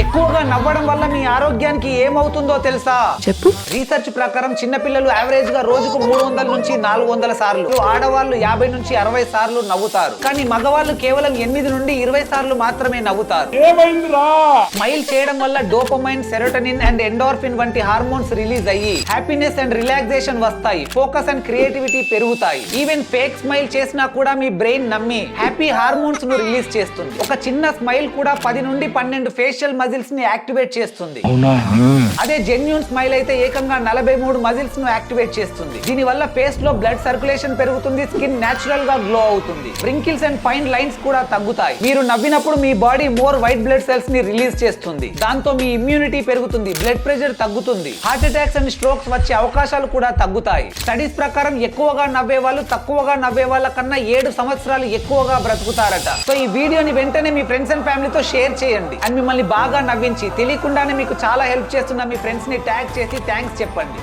ఎక్కువగా నవ్వడం వల్ల మీ ఆరోగ్యానికి ఏమవుతుందో తెలుసా? చెప్పు. రీసెర్చ్ ప్రకారం చిన్నపిల్లలు యావరేజ్గా రోజుకు మూడు వందల నుంచి నాలుగు వందల సార్లు ఆడవాళ్ళు యాభై నుంచి అరవై సార్లు నవ్వుతారు. కానీ మగవాళ్ళు కేవలం ఎనిమిది నుండి ఇరవై సార్లు మాత్రమే నవ్వుతారు. స్మైల్ చేయడం వల్ల డోపమైన్ సెరోటనిన్ అండ్ ఎండోర్ఫిన్ వంటి హార్మోన్స్ రిలీజ్ అయ్యి హ్యాపీనెస్ అండ్ రిలాక్సేషన్ వస్తాయి. ఫోకస్ అండ్ క్రియేటివిటీ పెరుగుతాయి. ఈవెన్ ఫేక్ స్మైల్ చేసినా కూడా మీ బ్రెయిన్ నమ్మి హ్యాపీ హార్మోన్స్ను రిలీజ్ చేస్తుంది. ఒక చిన్న స్మైల్ కూడా పది నుండి పన్నెండు ఫేషియల్ మజిల్స్ని యాక్టివేట్ చేస్తుంది. అదే జెన్యున్ స్మైల్ అయితే ఏకంగా నలభై మూడు మజిల్స్ను యాక్టివేట్ చేస్తుంది. దీని వల్ల ఫేస్లో బ్లడ్ సర్క్యులేషన్ పెరుగుతుంది స్కిన్ నేచురల్గా గ్లో అవుతుంది. రింకిల్స్ అండ్ ఫైన్ లైన్స్ కూడా తగ్గుతాయి. మీరు నవ్వినప్పుడు మీ బాడీ మోర్ వైట్ బ్లడ్ సెల్స్ని రిలీజ్ చేస్తుంది. దాంతో మీ ఇమ్యూనిటీ పెరుగుతుంది బ్లడ్ ప్రెషర్ తగ్గుతుంది. హార్ట్ అటాక్స్ అండ్ స్ట్రోక్స్ వచ్చే అవకాశాలు కూడా తగ్గుతాయి. స్టడీస్ ప్రకారం ఎక్కువగా నవ్వే వాళ్ళు తక్కువగా నవ్వే వాళ్ళ కన్నా ఏడు సంవత్సరాలు ఎక్కువగా బ్రతుకుతారట. సో ఈ వీడియోని వెంటనే మీ ఫ్రెండ్స్ అండ్ ఫ్యామిలీతో షేర్ చేయండి. అండ్ మిమ్మల్ని బాగా నవ్వించి తెలియకుండానే మీకు చాలా హెల్ప్ చేస్తున్న మీ ఫ్రెండ్స్ని ట్యాగ్ చేసి థ్యాంక్స్ చెప్పండి.